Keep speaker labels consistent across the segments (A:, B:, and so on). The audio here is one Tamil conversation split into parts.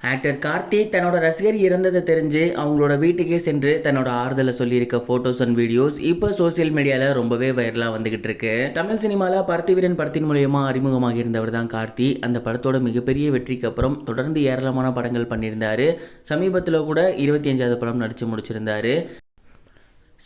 A: ஆக்டர் கார்த்தி தன்னோட ரசிகர் இறந்ததை தெரிஞ்சு அவங்களோட வீட்டுக்கே சென்று தன்னோட ஆறுதலை சொல்லியிருக்க ஃபோட்டோஸ் அண்ட் வீடியோஸ் இப்போ சோஷியல் மீடியாவில் ரொம்பவே வைரலாக வந்துகிட்டு இருக்கு. தமிழ் சினிமாவில் பார்த்திவீரன் படத்தின் மூலயமா அறிமுகமாக இருந்தவர் தான் கார்த்தி. அந்த படத்தோட மிகப்பெரிய வெற்றிக்கு அப்புறம் தொடர்ந்து ஏராளமான படங்கள் பண்ணியிருந்தாரு. சமீபத்தில் கூட இருபத்தி அஞ்சாவது படம் நடித்து முடிச்சிருந்தாரு.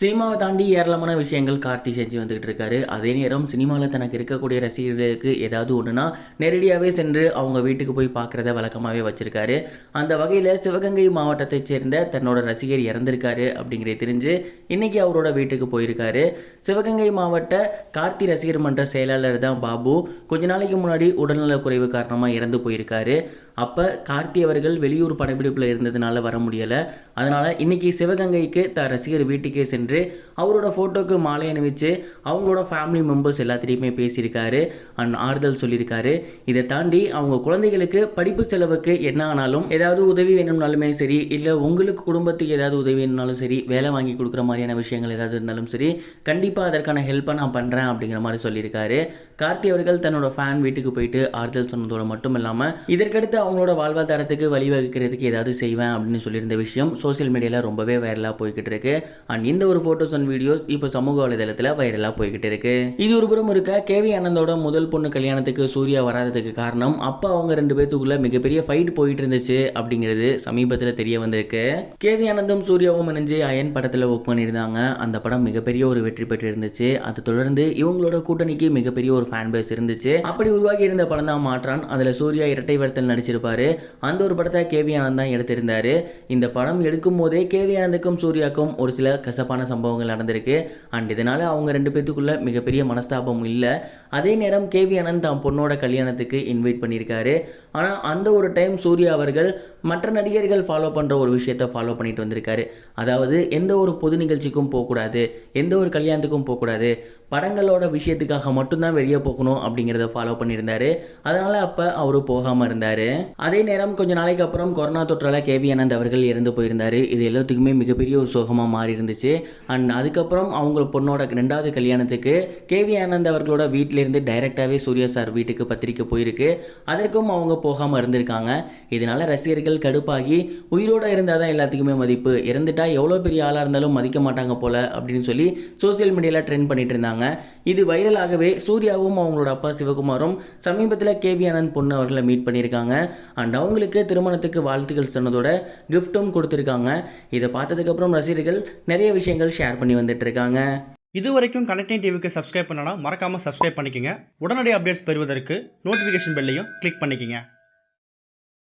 A: சினிமாவை தாண்டி ஏராளமான விஷயங்கள் கார்த்தி செஞ்சு வந்துகிட்டு இருக்காரு. அதே நேரம் சினிமாவில் தனக்கு இருக்கக்கூடிய ரசிகர்களுக்கு ஏதாவது ஒன்றுனா நேரடியாகவே சென்று அவங்க வீட்டுக்கு போய் பார்க்குறத வழக்கமாகவே வச்சுருக்காரு. அந்த வகையில் சிவகங்கை மாவட்டத்தைச் சேர்ந்த தன்னோட ரசிகர் இறந்திருக்காரு அப்படிங்கிறத தெரிஞ்சு இன்றைக்கி அவரோட வீட்டுக்கு போயிருக்காரு. சிவகங்கை மாவட்ட கார்த்தி ரசிகர் மன்ற செயலாளர் தான் பாபு. கொஞ்ச நாளைக்கு முன்னாடி உடல்நலக் குறைவு காரணமாக இறந்து போயிருக்காரு. அப்போ கார்த்தி அவர்கள் வெளியூர் படப்பிடிப்பில் இருந்ததுனால வர முடியலை. அதனால் இன்னைக்கு சிவகங்கைக்கு த ரசிகர் வீட்டுக்கே சென்று அவரோட ஃபோட்டோக்கு மாலை அணிவிச்சு அவங்களோட ஃபேமிலி மெம்பர்ஸ் எல்லாத்திலையுமே பேசியிருக்காரு. அண்ட் ஆறுதல் சொல்லியிருக்காரு. இதை தாண்டி அவங்க குழந்தைகளுக்கு படிப்பு செலவுக்கு என்ன ஆனாலும் ஏதாவது உதவி வேணும்னாலுமே சரி இல்லை உங்களுக்கு குடும்பத்துக்கு ஏதாவது உதவி வேணும்னாலும் சரி வேலை வாங்கி கொடுக்குற மாதிரியான விஷயங்கள் ஏதாவது இருந்தாலும் சரி கண்டிப்பாக அதற்கான ஹெல்ப்பை நான் பண்ணுறேன் அப்படிங்கிற மாதிரி சொல்லியிருக்காரு. கார்த்தி அவர்கள் தன்னோட ஃபேன் வீட்டுக்கு போயிட்டு ஆறுதல் சொன்னதோடு மட்டும் இல்லாமல் இதற்கடுத்து அவங்களோட வாழ்வாதாரத்துக்கு வழிவகுக்கிறதுக்கு ஏதாவது செய்வேன் அப்படின்னு சொல்லியிருந்த விஷயம் சோஷியல் மீடியாவில் ரொம்பவே வைரலாக போய்கிட்டு இருக்கு. அண்ட் இந்த ஒரு ஃபோட்டோஸ் அண்ட் வீடியோஸ் இப்போ சமூக வலைதளத்தில் வைரலாக போய்கிட்டு இருக்கு. இது ஒரு புறம் இருக்க கேவி ஆனந்தோட முதல் பொண்ணு கல்யாணத்துக்கு சூர்யா வராததுக்கு காரணம் அப்பா அவங்க ரெண்டு பேத்துக்குள்ள மிகப்பெரிய ஃபைட் போயிட்டு இருந்துச்சு அப்படிங்கிறது சமீபத்தில் தெரிய வந்திருக்கு. கேவி ஆனந்தும் சூர்யாவும் இணைஞ்சு அயன் படத்தில் ஒர்க் பண்ணியிருந்தாங்க. அந்த படம் மிகப்பெரிய ஒரு வெற்றி பெற்று இருந்துச்சு. அது தொடர்ந்து இவங்களோட கூட்டணிக்கு மிகப்பெரிய ஒரு ஃபேன் பேஸ் இருந்துச்சு. அப்படி உருவாகி இருந்த படம் தான் மாற்றான். அதில் சூர்யா இரட்டை வரத்தில் நடிச்சிருப்பாரு. அந்த ஒரு படத்தை கேவி ஆனந்த் தான் எடுத்திருந்தாரு. இந்த படம் எடுக்கும் போதே கேவி ஆனந்துக்கும் சூர்யாக்கும் ஒரு சில கசப்பான சம்பவங்கள் நடந்திருக்கு. அண்ட் இதனால் அவங்க ரெண்டு பேர்த்துக்குள்ளே மிகப்பெரிய மனஸ்தாபம் இல்லை. அதே நேரம் கேவி ஆனந்த் தான் பொண்ணோட கல்யாணத்துக்கு இன்வைட் பண்ணியிருக்காரு. ஆனால் அந்த ஒரு டைம் சூர்யா அவர்கள் மற்ற நடிகர்கள் ஃபாலோ பண்ணுற ஒரு விஷயத்தை ஃபாலோ பண்ணிட்டு வந்திருக்காரு. அதாவது எந்த ஒரு பொது நிகழ்ச்சிக்கும் போகக்கூடாது. எந்த ஒரு கல்யாணத்துக்கும் போகக்கூடாது. படங்களோட விஷயத்துக்காக மட்டும்தான் வெளியே போகணும் அப்படிங்கிறத ஃபாலோ பண்ணியிருந்தாரு. அதனால் அப்போ அவரு போகாமல் இருந்தார். அதே நேரம் கொஞ்ச நாளைக்கு அப்புறம் கொரோனா தொற்றால் கேவி ஆனந்த் அவர்கள் இறந்து போயிருந்தார். இது எல்லாத்துக்குமே மிகப்பெரிய ஒரு சோகமாக மாறி இருந்துச்சு அண்ட் அதுக்கப்புறம் அவங்க பொண்ணோட ரெண்டாவது கல்யாணத்துக்கு கேவி ஆனந்த் அவர்களோட வீட்டிலேருந்து டைரெக்டாகவே சூர்யா சார் வீட்டுக்கு பத்திரிக்கை போயிருக்கு. அதற்கும் அவங்க போகாமல் இருந்திருக்காங்க. இதனால ரசிகர்கள் கடுப்பாகி உயிரோட இருந்தால் தான் எல்லாத்துக்குமே மதிப்பு. இறந்துட்டா எவ்வளோ பெரிய ஆளாக இருந்தாலும் மதிக்க மாட்டாங்க போல அப்படின்னு சொல்லி சோஷியல் மீடியாவில் ட்ரெண்ட் பண்ணிட்டு இருந்தாங்க. இது வைரலாகவே சூர்யாவும் அவங்களோட அப்பா சிவகுமாரும் சமீபத்தில் கேவி ஆனந்த் பொண்ணு அவர்களை மீட் பண்ணியிருக்காங்க. அண்ட் அவங்களுக்கு திருமணத்துக்கு வாழ்த்துக்கள் சொன்னதோட கிஃப்ட்டும் கொடுத்துருக்காங்க. இதை பார்த்ததுக்கப்புறம் ரசிகர்கள் நிறைய விஷயங்கள் ஷேர் பண்ணி வந்துட்டு இருக்காங்க
B: இது வரைக்கும் கனெக்டிங் டிவிக்கு சப்ஸ்கிரைப் பண்ணனா மறக்காமல் சப்ஸ்கிரைப் பண்ணிக்கங்க. உடனடி அப்டேட்ஸ் பெறுவதற்கு நோட்டிஃபிகேஷன் பெல்லையும் கிளிக் பண்ணிக்கங்க.